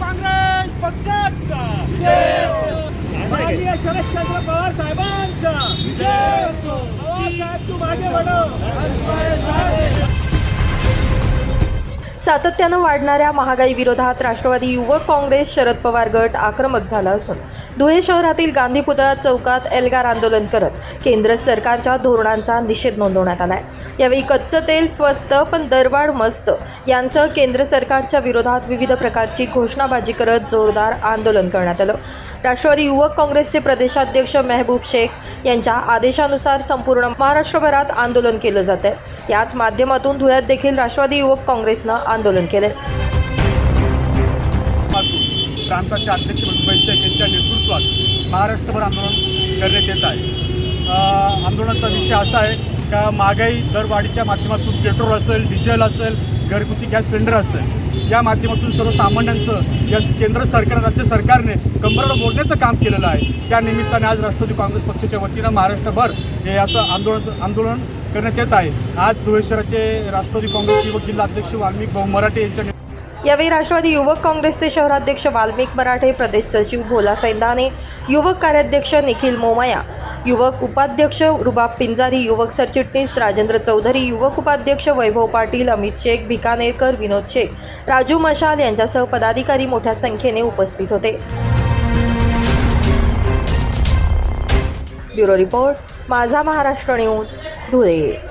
काँग्रेस पक्षाचा माननीय शरदचंद्र पवार साहेबांचा. साहेब तू मागे वडो सातत्यानं वाढणाऱ्या महागाई विरोधात राष्ट्रवादी युवक काँग्रेस शरद पवार गट आक्रमक झाला असून धुळे शहरातील गांधी पुतळा चौकात एल्गार आंदोलन करत केंद्र सरकारच्या धोरणांचा निषेध नोंदवण्यात आलाय. यावेळी कच्चं तेल स्वस्त पण दरवाढ मस्त यांसह केंद्र सरकारच्या विरोधात विविध प्रकारची घोषणाबाजी करत जोरदार आंदोलन करण्यात आलं. राष्ट्रवादी युवक काँग्रेसचे प्रदेशाध्यक्ष मेहबूब शेख यांच्या आदेशानुसार संपूर्ण महाराष्ट्रभरात आंदोलन केलं जात आहे. याच माध्यमातून धुळ्यात देखील राष्ट्रवादी युवक काँग्रेसनं आंदोलन केलंय. प्रांताचे अध्यक्ष मुंबई शेख यांच्या नेतृत्वात महाराष्ट्रभर आंदोलन करण्यात येत आहे. आंदोलनाचा विषय असा आहे का महागाई दरवाढीच्या माध्यमातून पेट्रोल असेल डिझेल असेल घरगुती गॅस सिलेंडर असेल या माध्यमातून सर्वसामान्यांचं या केंद्र सरकार राज्य सरकारने कंबरड मोडण्याचं काम केलेलं आहे. त्या निमित्ताने आज राष्ट्रवादी काँग्रेस पक्षाच्या वतीनं महाराष्ट्रभर हे असं आंदोलन आंदोलन करण्यात येत आहे. आज धुळे शहराचे राष्ट्रवादी काँग्रेस युवक जिल्हा अध्यक्ष वाल्मिक भाऊ मराठे यांच्या यावेळी राष्ट्रवादी युवक काँग्रेसचे शहराध्यक्ष वाल्मिक मराठे प्रदेश सचिव भोला सैंदाने युवक कार्याध्यक्ष निखिल मोमाया युवक उपाध्यक्ष रुबाब पिंजारी युवक सरचिटणीस राजेंद्र चौधरी युवक उपाध्यक्ष वैभव पाटील अमित शेख भिकानेरकर विनोद शेख राजू मशाल यांच्यासह पदाधिकारी मोठ्या संख्येने उपस्थित होते. ब्युरो रिपोर्ट माझा महाराष्ट्र न्यूज धुळे.